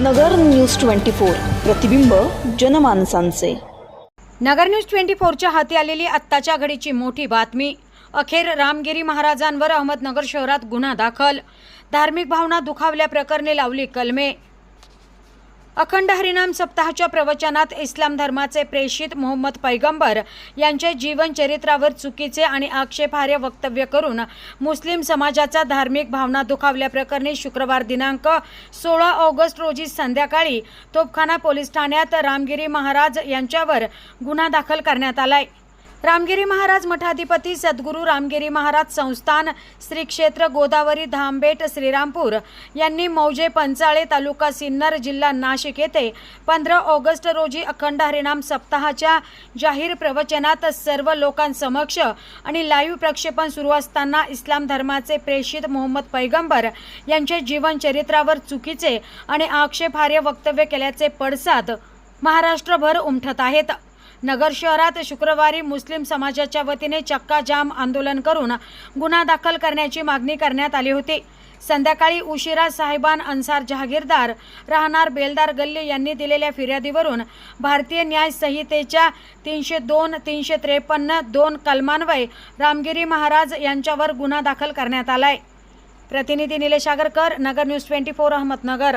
नगर news twenty four प्रतिबिंब जनमानसांचे. नगर news twenty फोरच्या हाती आलेली आत्ताच्या घडीची मोठी बातमी. अखेर रामगिरी महाराजांवर अहमदनगर शहरात गुन्हा दाखल. धार्मिक भावना दुखावल्याप्रकरणी लावली कलमे. अखंड हरिनाम सप्ताहाच्या प्रवचनात इस्लाम धर्माचे प्रेषित मोहम्मद पैगंबर यांचे जीवनचरित्रावर चुकीचे आणि आक्षेपार्ह वक्तव्य करून मुस्लिम समाजाचा धार्मिक भावना दुखावल्याप्रकरणी शुक्रवार दिनांक सोळा ऑगस्ट रोजी संध्याकाळी तोपखाना पोलीस ठाण्यात रामगिरी महाराज यांच्यावर गुन्हा दाखल करण्यात आलाय. रामगिरी महाराज मठाधिपती सद्गुरू रामगिरी महाराज संस्थान श्री क्षेत्र गोदावरी धामबेट श्रीरामपूर यांनी मौजे पंचाळे तालुका सिन्नर जिल्हा नाशिक येथे पंधरा ऑगस्ट रोजी अखंड हरिनाम सप्ताहाच्या जाहीर प्रवचनात सर्व लोकांसमक्ष आणि लाईव्ह प्रक्षेपण सुरू असताना इस्लाम धर्माचे प्रेषित मोहम्मद पैगंबर यांचे जीवनचरित्रावर चुकीचे आणि आक्षेपार्ह वक्तव्य केल्याचे पडसाद महाराष्ट्रभर उमटत आहेत. नगर शहरात शुक्रवारी मुस्लिम समाजाच्या वतीने चक्का जाम आंदोलन करून गुन्हा दाखल करण्याची मागणी करण्यात आली होती. संध्याकाळी उशिरा साहेबान अन्सार जहागीरदार राहणार बेलदार गल्ली यांनी दिलेल्या फिर्यादीवरून भारतीय न्याय संहितेच्या तीनशे दोन तीनशे त्रेपन्न दोन कलमान्वये रामगिरी महाराज यांच्यावर गुन्हा दाखल करण्यात आलाय. प्रतिनिधी Nilesh Agarkar Nagar news twenty four Ahmednagar.